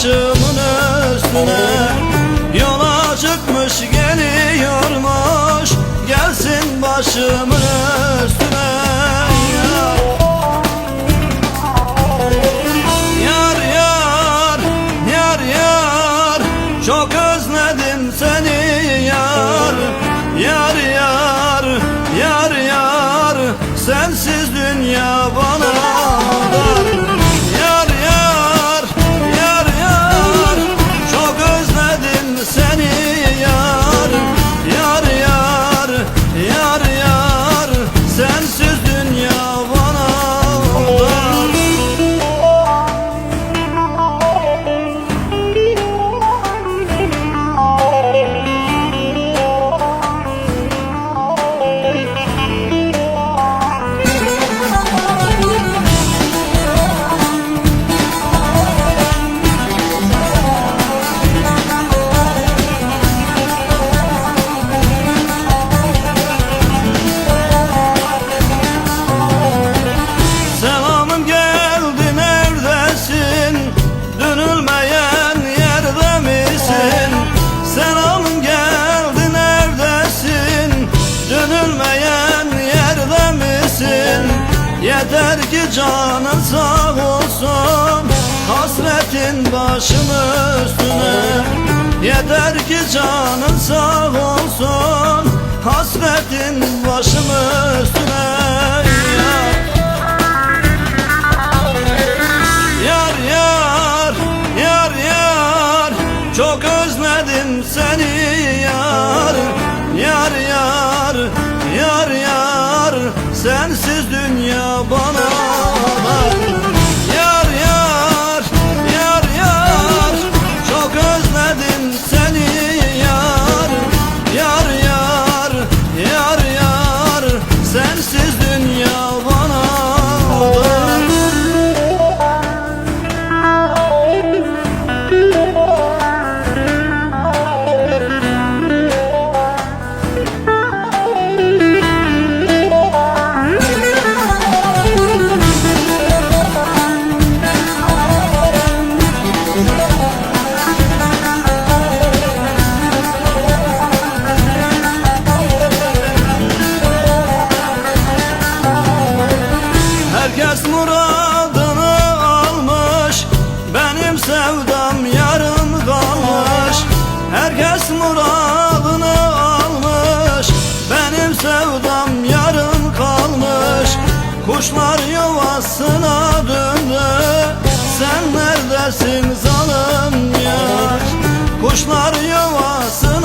başımın üstüne. Yola çıkmış geliyormuş. Gelsin başımın üstüne. Yar yar yar yar. Çok özledim seni yar. Yar yar yar yar. Sensiz ki canın sağ olsun Hasretin başımın üstüne. Yeter ki canın sağ olsun Hasretin başımın üstüne Herkes muradını almış. Benim sevdam yarım kalmış. Kuşlar yuvasına döndü. Sen neredesin zalim yar Kuşlar yuvasına